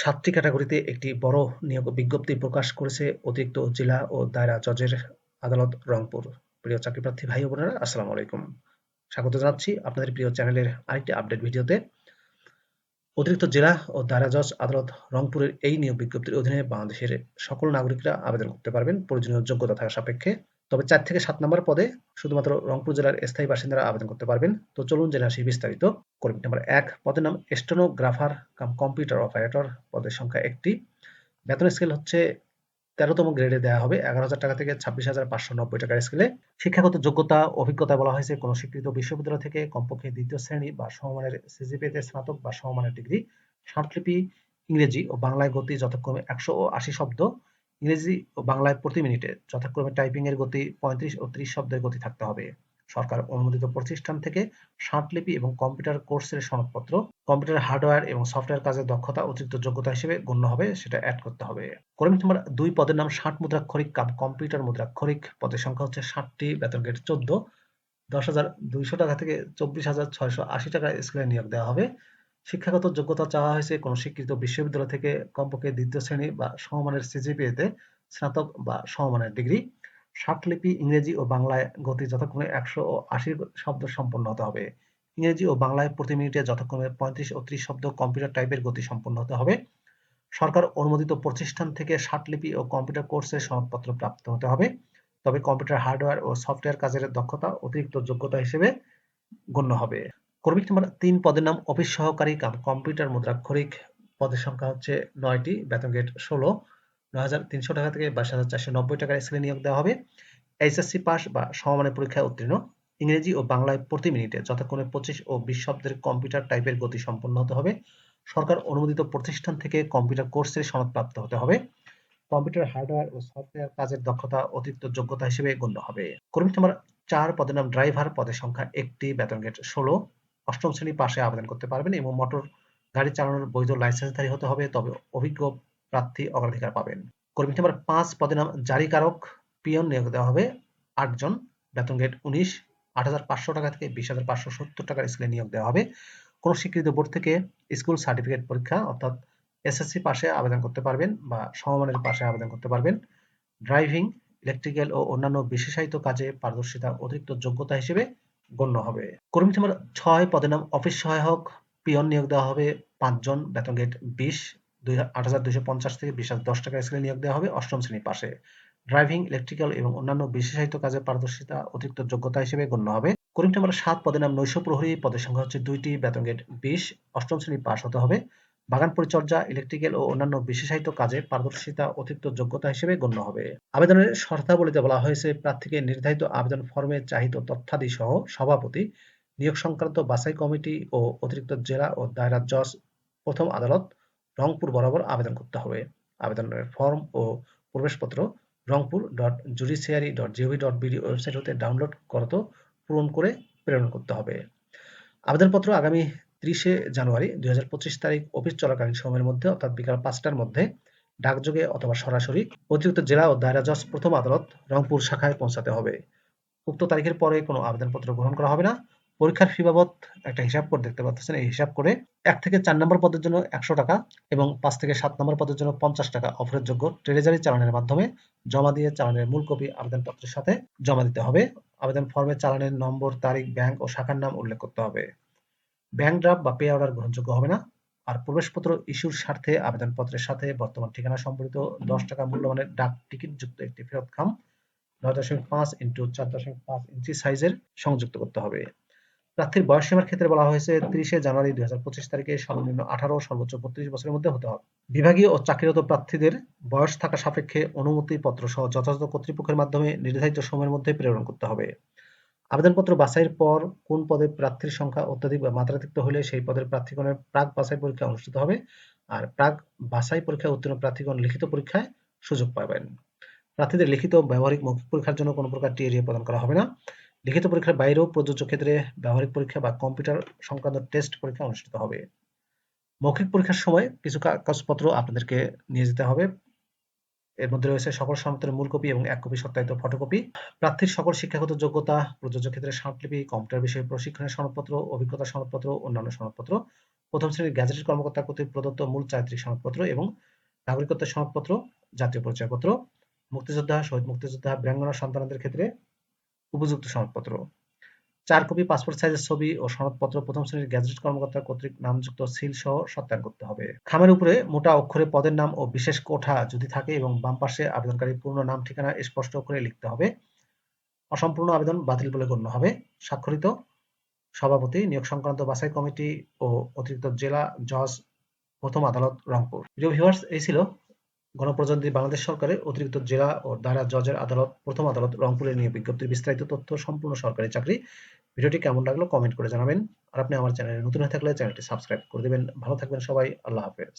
সাতটি ক্যাটাগরিতে একটি বড় নিয়োগ বিজ্ঞপ্তি প্রকাশ করেছে অতিরিক্ত জেলা ও দায়রা জজের আদালত রংপুর। প্রিয় চাকরি প্রার্থী ভাই বোনেরা, আসসালামু আলাইকুম। স্বাগত জানাচ্ছি আপনাদের প্রিয় চ্যানেলের আরেকটি আপডেট ভিডিওতে। অতিরিক্ত জেলা ও দায়রা জজ আদালত রংপুরের এই নিয়োগ বিজ্ঞপ্তির অধীনে বাংলাদেশের সকল নাগরিকরা আবেদন করতে পারবেন। প্রয়োজনীয় যোগ্যতা থাকা সাপেক্ষে তবে চার থেকে সাত নম্বর পদে শুধুমাত্র রংপুর জেলার স্থায়ী বাসিন্দারা আবেদন করতে পারবেন। তো চলুন জেলা সেই বিস্তারিত। কর্মী নাম্বার এক, পদের নাম স্টেনোগ্রাফার কাম কম্পিউটার অপারেটর। পদের সংখ্যা একটি। বেতন স্কেল হচ্ছে তেরোতম গ্রেডে দেওয়া হবে। এগারো হাজার টাকা থেকে ছাব্বিশ হাজার পাঁচশো নব্বই টাকার স্কেলে শিক্ষাগত যোগ্যতা, অভিজ্ঞতা বলা হয়েছে কোনো স্বীকৃত বিশ্ববিদ্যালয় থেকে কমপক্ষে দ্বিতীয় শ্রেণি বা সমমানের সিজিপিতে স্নাতক বা সমমানের ডিগ্রি। স্মার্টলিপি ইংরেজি ও বাংলায় গতি যথাক্রমে একশো ও আশি শব্দ। ইংরেজি ও বাংলায় প্রতি মিনিটে যথাক্রমে টাইপিং এর গতি পঁয়ত্রিশ ও ত্রিশ শব্দের গতি থাকতে হবে। সরকার অনুমোদিত প্রতিষ্ঠান থেকে স্মার্টলিপি এবং কম্পিউটার কোর্সের সনদপত্র, কম্পিউটার হার্ডওয়্যার এবং সফটওয়্যার কাজের দক্ষতা, অতিরিক্ত যোগ্যতা হিসেবে গণ্য হবে, সেটা অ্যাড করতে হবে। কর্মী নম্বর দুই পদের নাম ষাট মুদ্রাক্ষরিক কাম কম্পিউটার মুদ্রাক্ষরিক। পদের সংখ্যা হচ্ছে ষাটটি, বেতন গেট চোদ্দ। দশ হাজার দুইশো টাকা থেকে চব্বিশ হাজার ছয়শো আশি টাকা স্কেলে নিয়োগ দেওয়া হবে। শিক্ষাগত যোগ্যতা চাওয়া হয়েছে কোনো স্বীকৃত বিশ্ববিদ্যালয় থেকে কমপক্ষে দ্বিতীয় শ্রেণি বা সমমানের সিজিপিএতে স্নাতক বা সমমানের ডিগ্রি। লিপি ইংরেজি ও বাংলায় গতি যথাক্রমে একশো ও আশি শব্দ সম্পন্ন হতে হবে। ইংরেজি ও বাংলায় প্রতি মিনিটে যথাক্রমে পঁয়ত্রিশ ও ত্রিশ শব্দ কম্পিউটার টাইপের গতি সম্পন্ন হতে হবে। সরকার অনুমোদিত প্রতিষ্ঠান থেকে লিপি ও কম্পিউটার কোর্সের সনদপত্র প্রাপ্ত হতে হবে। তবে কম্পিউটার হার্ডওয়্যার ও সফটওয়্যার কাজের দক্ষতা অতিরিক্ত যোগ্যতা হিসেবে গণ্য হবে। কর্মী নম্বর তিন পদের নাম অফিস সহকারী কাম কম্পিউটার মুদ্রাক্ষরিক। পদের সংখ্যা হচ্ছে নয়টি, বেতন গেট ষোলো। নয় হাজার তিনশো টাকা থেকে বাইশ হাজার চারশো নব্বই টাকার স্কেলে নিয়োগ দেওয়া হবে। এইচএসসি পাস বা সমমানের পরীক্ষায় উত্তীর্ণ। ইংরেজি ও বাংলায় প্রতি মিনিটে যথাক্রমে পঁচিশ ও বিশ শব্দের কম্পিউটার টাইপের গতি সম্পন্ন হতে হবে। সরকার অনুমোদিত প্রতিষ্ঠান থেকে কম্পিউটার কোর্সের সনদপ্রাপ্ত হতে হবে। কম্পিউটার হার্ডওয়্যার ও সফটওয়্যার কাজের দক্ষতা অতিরিক্ত যোগ্যতা হিসেবে গণ্য হবে। কর্মী নম্বর চার পদের নাম ড্রাইভার। পদের সংখ্যা একটি, বেতন গেট ষোলো। অষ্টম শ্রেণি পাশে আবেদন করতে পারবেন এবং মোটর গাড়ি চালানোর বৈধ লাইসেন্সধারী হতে হবে, তবে অভিজ্ঞ প্রার্থী অগ্রাধিকার পাবেন। কর্মী নাম্বার পাঁচ পদে নাম জারিকারক, পিয়ন নিয়োগ দেওয়া হবে। আটজন বেতন গেট উনিশ, আট হাজার পাঁচশো টাকা থেকে বিশ হাজার পাঁচশো সত্তর টাকার স্কেলে নিয়োগ দেওয়া হবে। কোন স্বীকৃত বোর্ড থেকে স্কুল সার্টিফিকেট পরীক্ষা, অর্থাৎ এসএসসি পাশে আবেদন করতে পারবেন বা সমমানের পাশে আবেদন করতে পারবেন। ড্রাইভিং, ইলেকট্রিক্যাল ও অন্যান্য বিশেষায়িত কাজে পারদর্শিতা, অতিরিক্ত যোগ্যতা হিসেবে গণ্য হবে। কর্মী নম্বর ছয় পদের নাম অফিস সহায়ক, পিয়ন নিয়োগ দেওয়া হবে পাঁচজন, বেতন গেট বিশ, দুই আট থেকে বিশ হাজার দশ টাকা স্কেলে নিয়োগ দেওয়া হবে অষ্টম শ্রেণি পাশে। ড্রাইভিং, ইলেকট্রিক্যাল এবং অন্যান্য বিশেষায়িত কাজে পারদর্শিতা, অতিরিক্ত যোগ্যতা হিসেবে গণ্য হবে। কর্মী নম্বর সাত পদের নাম নৈশ প্রহরী, পদের সংখ্যা হচ্ছে দুইটি, বেতন গেট বিশ, অষ্টম শ্রেণি পাশ হতে হবে। বাগান পরিচর্যা ইলেকট্রিক্যাল ও অন্যান্য বিশেষায়িত কাজে পারদর্শিতা, অতিরিক্ত যোগ্যতা হিসেবে গণ্য হবে। আবেদনের শর্তাবলীতে বলা হয়েছে, প্রার্থীকে নির্ধারিত আবেদন ফর্মে চাহিত তথ্যাদি সহ সভাপতি, নিয়োগ সংক্রান্ত বাছাই কমিটি ও অতিরিক্ত জেলা ও দায়রা জজ, প্রথম আদালত, রংপুর বরাবর আবেদন করতে হবে। আবেদনের ফর্ম ও প্রবেশপত্র Rangpur dot judiciary dot G O V dot BD website হতে ডাউনলোড, করত, পূরণ করে প্রেরণ করতে হবে। আবেদনপত্র আগামী ত্রিশে জানুয়ারি দুই তারিখ অফিস চলাকালীন সময়ের মধ্যে, অর্থাৎ বিকাল পাঁচটার মধ্যে ডাকযোগে অথবা সরাসরি অতিরিক্ত জেলা ও দায়রা জজ প্রথম আদালত রংপুর শাখায় পৌঁছাতে হবে। উক্ত তারিখের পরে কোনো আবেদনপত্র গ্রহণ করা হবে না। পরীক্ষার ফি বাবদ একটা হিসাব করে দেখতে পাচ্ছেন। এই হিসাব করে এক থেকে চার নম্বর পদের জন্য একশো টাকা এবং পাঁচ থেকে সাত নম্বর পদের জন্য পঞ্চাশ টাকা অফারের যোগ্য ট্রেজারি চালানের মাধ্যমে জমা দিয়ে চালানের মূল কপি আবেদনপত্রের সাথে জমা দিতে হবে। আবেদন ফর্মে চালানের নম্বর, তারিখ, ব্যাংক ও শাখার নাম উল্লেখ করতে হবে। ব্যাংক ড্রাফট বা পে অর্ডার গ্রহণযোগ্য হবে না। আর প্রবেশপত্র ইস্যুর স্বার্থে আবেদনপত্রের সাথে বর্তমান ঠিকানা সম্বলিত দশ টাকা মূল্যমানের ডাক টিকিট যুক্ত একটি ফেরত খাম। নয় দশমিক পাঁচ ইন্টু চার দশমিক পাঁচ ইঞ্চি সাইজের সংযুক্ত করতে হবে। প্রার্থীর বয়স সীমার ক্ষেত্রে বলা হয়েছে, তিরিশে জানুয়ারি দুই হাজার পঁচিশ তারিখে সর্বনিম্ন আঠারো, সর্বোচ্চ বত্রিশ বছরের মধ্যে হতে হবে। বিভাগীয় ও চাকরিরত প্রার্থীদের বয়স থাকা সাপেক্ষে অনুমতি পত্র সহ যথাযথ কর্তৃপক্ষের মাধ্যমে নির্ধারিত সময়ের মধ্যে প্রেরণ করতে হবে। আবেদনপত্র বাছাইয়ের পর কোন পদে প্রার্থীর সংখ্যা অত্যাধিক বা মাত্রাতিরিক্ত হলে সেই পদের প্রার্থীগণের প্রাক বাছাই পরীক্ষা অনুষ্ঠিত হবে। আর প্রাক বাছাই পরীক্ষায় উত্তীর্ণ প্রার্থীগণ লিখিত পরীক্ষায় সুযোগ পাবেন। প্রার্থীদের লিখিত ব্যবহারিক মৌখিক পরীক্ষার জন্য কোনো প্রকার টিএরিএ প্রদান করা হবে না। লিখিত পরীক্ষার বাইরেও প্রযোজ্য ক্ষেত্রে ব্যবহারিক পরীক্ষা বা কম্পিউটার সংক্রান্ত টেস্ট পরীক্ষা অনুষ্ঠিত হবে। মৌখিক পরীক্ষার সময় কিছু কাগজপত্র আপনাদেরকে নিয়ে যেতে হবে। এর মধ্যে রয়েছে সকল সনদের মূল কপি এবং এক কপি সত্যায়িত ফটোকপি। প্রার্থীর সকল শিক্ষাগত যোগ্যতা, প্রযোজ্য ক্ষেত্রে স্মার্টলিপি কম্পিউটার বিষয়ে প্রশিক্ষণের সনদপত্র, অভিজ্ঞতা সনদপত্র, অন্যান্য সনদপত্র, প্রথম শ্রেণির গ্যাজেটেড কর্মকর্তা কর্তৃক প্রদত্ত মূল চারিত্রিক সনদপত্র এবং নাগরিকত্বের সনদপত্র, জাতীয় পরিচয়পত্র, মুক্তিযোদ্ধা, শহীদ মুক্তিযোদ্ধা বীরাঙ্গনা সন্তানদের ক্ষেত্রে উপযুক্ত সনদপত্র। চার কপি পাসপোর্ট সাইজের ছবি ও সনদপত্র প্রথম শ্রেণির গ্যাজেটেড কর্মকর্তা কর্তৃক নামযুক্ত সিল সহ সত্যায়ন করতে হবে। খামের উপরে মোটা অক্ষরে পদের নাম ও বিশেষ কোঠা যদি থাকে এবং বাম পাশে আবেদনকারী পূর্ণ নাম ঠিকানা স্পষ্ট করে লিখতে হবে। অসম্পূর্ণ আবেদন বাতিল বলে গণ্য হবে। স্বাক্ষরিত সভাপতি, নিয়োগ সংক্রান্ত বাছাই কমিটি ও অতিরিক্ত জেলা জজ প্রথম আদালত রংপুর। ভিউয়ার্স এই ছিল গণপ্রজাতন্ত্রী বাংলাদেশ সরকারের অতিরিক্ত জেলা ও দায়রা জজের আদালত, প্রথম আদালত রংপুরের নিয়ে বিজ্ঞপ্তির বিস্তারিত তথ্য সম্পূর্ণ সরকারি চাকরি। ভিডিওটি কেমন লাগল কমেন্ট করে জানাবেন। আর আপনি আমার চ্যানেলে নতুন হয়ে থাকলে চ্যানেলটি সাবস্ক্রাইব করে দেবেন। ভালো থাকবেন সবাই। আল্লাহ হাফেজ।